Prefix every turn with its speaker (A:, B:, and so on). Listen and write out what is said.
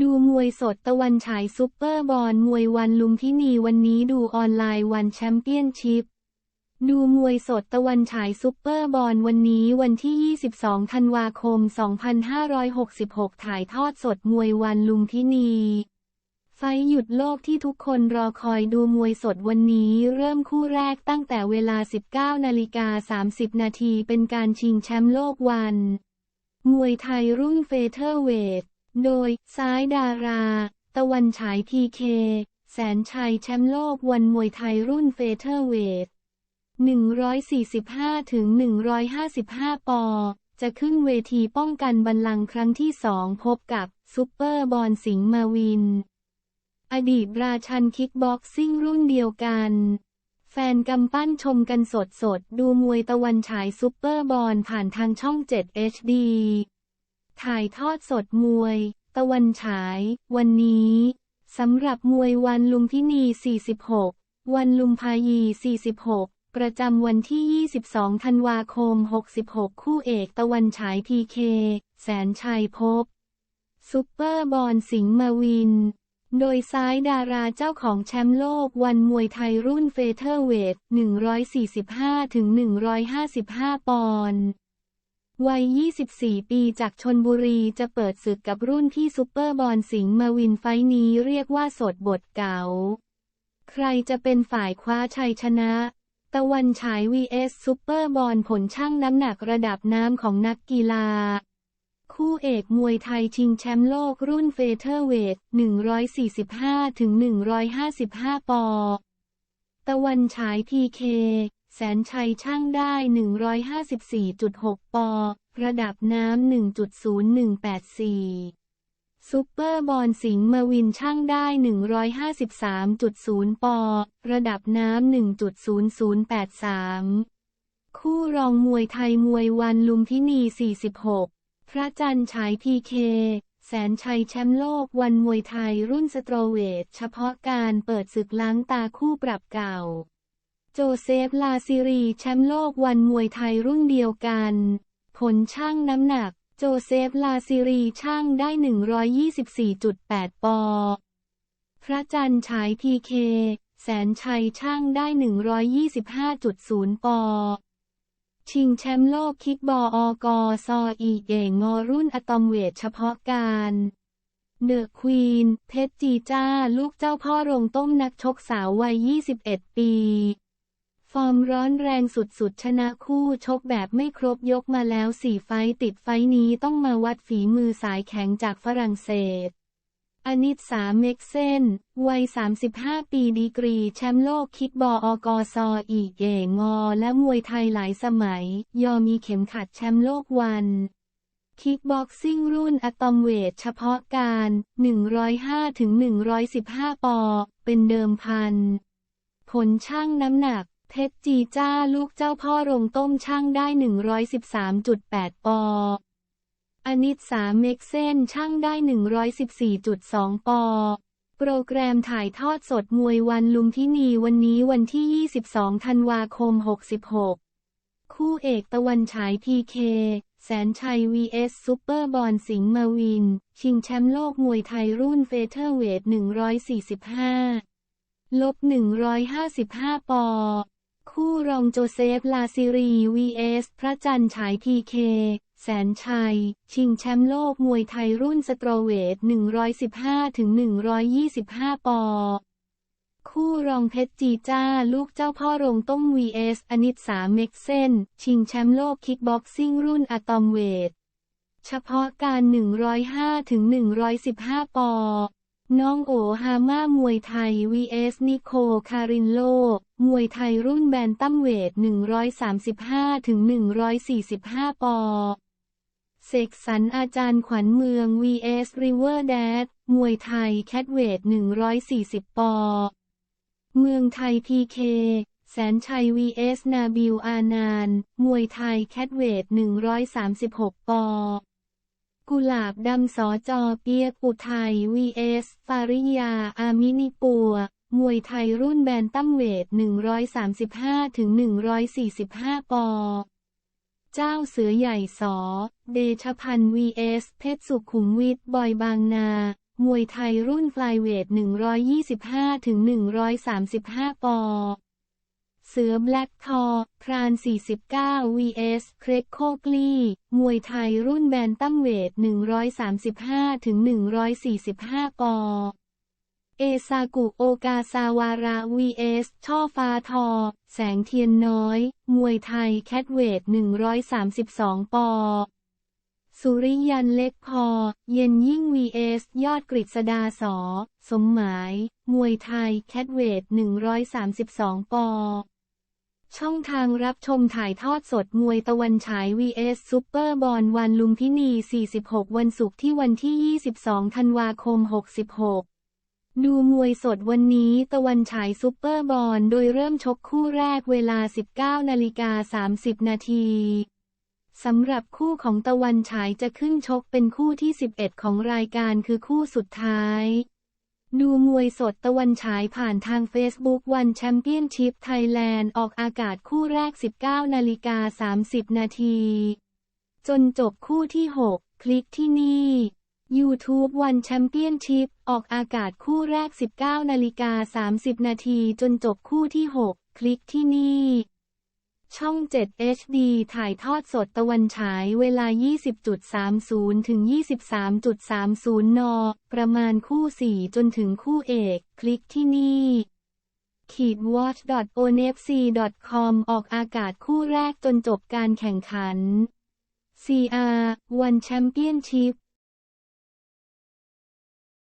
A: ดูมวยสดตะวันฉายซุปเปอร์บอลมวยวันลุมพินีวันนี้ดูออนไลน์วันแชมเปี้ยนชิพ ดูมวยสดตะวันฉายซุปเปอร์บอลวันนี้วันที่ 22 ธันวาคม 2566 ถ่ายทอดสดมวยวันลุมพินี ไฟหยุดโลกที่ทุกคนรอคอยดูมวยสดวันนี้เริ่มคู่แรกตั้งแต่เวลา 19 นาฬิกา 30 นาทีเป็นการชิงแชมป์โลกวัน มวยไทยรุ่นเฟเธอร์เวท โดย ซ้ายดารา ตะวันฉายพีเค แสนชัยแชมป์โลกวันมวยไทยรุ่นเฟเธอร์เวท 145ถึง155 ปอ จะขึ้นเวทีป้องกันบัลลังก์ครั้งที่สองพบกับ ซุปเปอร์บอลสิงห์มาวิน อดีตราชันคิกบ็อกซิ่งรุ่นเดียวกันแฟนกำปั้นชมกันสดสดๆดูมวยตะวันฉายซุปเปอร์บอลผ่านทางช่อง 7 HD ถ่ายทอดสดมวย ตะวันฉาย วันนี้สำหรับมวยวันลุมพินี 46 วันลุมพายี 46 ประจำวันที่ 22 ธันวาคม 66 คู่เอกตะวันฉายพีเค แสนชัยพบ ซุปเปอร์บอลสิงห์มาวิน โดยซ้ายดาราเจ้าของแชมป์โลกวันมวยไทยรุ่นเฟเธอร์เวท 145-155 ปอนด์ วัย 24 ปีจากชนบุรีจะเปิดศึกกับรุ่นพี่ซุปเปอร์บอลสิงห์มาวินไฟท์นี้เรียกว่าสดบทเก่า ใครจะเป็นฝ่ายคว้าชัยชนะ ตะวันฉาย vs ซุปเปอร์บอลผลช่างน้ำหนักระดับน้ำของนักกีฬา คู่เอกมวยไทยชิงแชมป์โลกรุ่นเฟเธอร์เวท 145-155 ปอ ตะวันฉายพีเค แสนชัยช่างได้ 154.6 ปอ ระดับน้ำ 1.0184 ซุปเปอร์บอลสิงห์มาวินช่างได้ 153.0 ปอ ระดับน้ำ 1.0083 คู่รองมวยไทยมวยวันลุมพินี 46 พระจันทร์ฉายพีเค แสนชัยแชมป์โลกวันมวยไทยรุ่นสโตรเวท เฉพาะการเปิดศึกล้างตาคู่ปรับเก่า โจเซฟ ลาซิรี แชมป์โลกวันมวยไทยรุ่นเดียวกัน ผลช่างน้ำหนัก โจเซฟ ลาซิรีช่างได้ 124.8 ปอ พระจันทร์ฉายพีเค แสนชัยช่างได้ 125.0 ปอ ชิงแชมป์โลกคิกบออกอซออีเย่งอรุ่นอะตอมเวทเฉพาะการเดอะควีน เพชรจีจ้า ลูกเจ้าพ่อโรงต้มนักชกสาววัย 21 ปี ฟอร์มร้อนแรงสุดๆ ชนะคู่ชกแบบไม่ครบยกมาแล้ว4ไฟติดไฟนี้ต้องมาวัดฝีมือสายแข็งจากฝรั่งเศสอนิสสาเม็กเซน วัย 35 ปีดีกรี แชมป์โลกคิกบออกอซออีเยงอ และมวยไทยหลายสมัย ยอมีเข็มขัดแชมป์โลกวันคิกบ็อกซิ่งรุ่นอะตอมเวทเฉพาะการ 105-115 ปอ เป็นเดิมพัน ผลช่างน้ำหนัก เพชรจีจ้าลูกเจ้าพ่อโรงต้มช่างได้ 113.8 ปอ อนิสสาเม็กเซนช่างได้ 114.2 ปอ โปรแกรมถ่ายทอดสดมวยวันลุมพินีวันนี้วันที่ 22 ธันวาคม 66 คู่เอกตะวันฉายพีเคแสนชัย vs ซุปเปอร์บอลสิงห์มาวิน ชิงแชมป์โลกมวยไทยรุ่นเฟเธอร์เวท 145 ลบ 155 ปอ คู่รองโจเซฟ ลาซิรี vs พระจันทร์ฉายพีเค แสนชัย ชิงแชมป์โลกมวยไทยรุ่นสตรเวท 115-125 ปอ คู่รองเพชรจีจ้า ลูกเจ้าพ่อโรงต้ม vs อนิสสาเม็กเซน ชิงแชมป์โลกคิกบ็อกซิ่งรุ่นอะตอมเวท เฉพาะการ 105-115 ปอ น้องโอฮาม่ามวยไทย vs นิโคคารินโล มวยไทยรุ่นแบนตัมเวท 135-145 ปอ เสกสรรอาจารย์ขวัญเมือง vs River Dad มวยไทยแคทเวท 140 ปอ เมืองไทยพีเคแสนชัย vs นาบิล อานาน มวยไทยแคทเวท 136 ปอ กุหลาบดำสอจอเปียกอุทัย vs ฟาริยา อามินิปัว มวยไทยรุ่นแบนตั้มเวท 135-145 ปอ เจ้าเสือใหญ่สอ เดชพันธ์ vs เพชรสุขุมวิทบอยบางนา มวยไทยรุ่นไฟเวท 125ถึง135 ปอ เสือแบล็กทอ พราน 49 vs เครกโคกลีมวยไทยรุ่นแบนตั้มเวท 135ถึง145 ปอ เอซากุโอกาซาวาระ vs ช่อฟ้าทอ แสงเทียนน้อย มวยไทยแคทเวท 132 ปอ สุริยันเล็กพอ เย็นยิ่ง vs ยอดกฤษดาสอ สมหมาย มวยไทยแคทเวท 132 ปอ ช่องทางรับชมถ่ายทอดสดมวยตะวันฉาย vs ซุปเปอร์บอลวันลุมพินี 46 วันศุกร์ที่วันที่ 22 ธันวาคม 66 ดูมวยสดวันนี้ตะวันฉายซุปเปอร์บอลโดยเริ่มชกคู่แรกเวลา 19 นาฬิกา 30 นาทีสำหรับคู่ของตะวันฉายจะขึ้นชกเป็นคู่ที่ 11 ของรายการคือคู่สุดท้าย ดูมวยสดตะวันฉายผ่านทาง Facebook วันแชมเปี้ยนชิพไทยแลนด์ออกอากาศคู่แรก 19 นาฬิกา 30 นาที จนจบคู่ที่ 6 คลิกที่นี่ YouTube วันแชมเปี้ยนชิพออกอากาศคู่แรก 19 นาฬิกา 30 นาที จนจบคู่ที่ 6 คลิกที่นี่ ช่อง 7 HD ถ่ายทอดสดตะวันฉายเวลา 20.30 ถึง 23.30 น ประมาณคู่ 4 จนถึงคู่เอก คลิกที่นี่ขีด watch.onfc.com ออกอากาศคู่แรกจนจบการแข่งขัน CR วันแชมเปี้ยนชิพ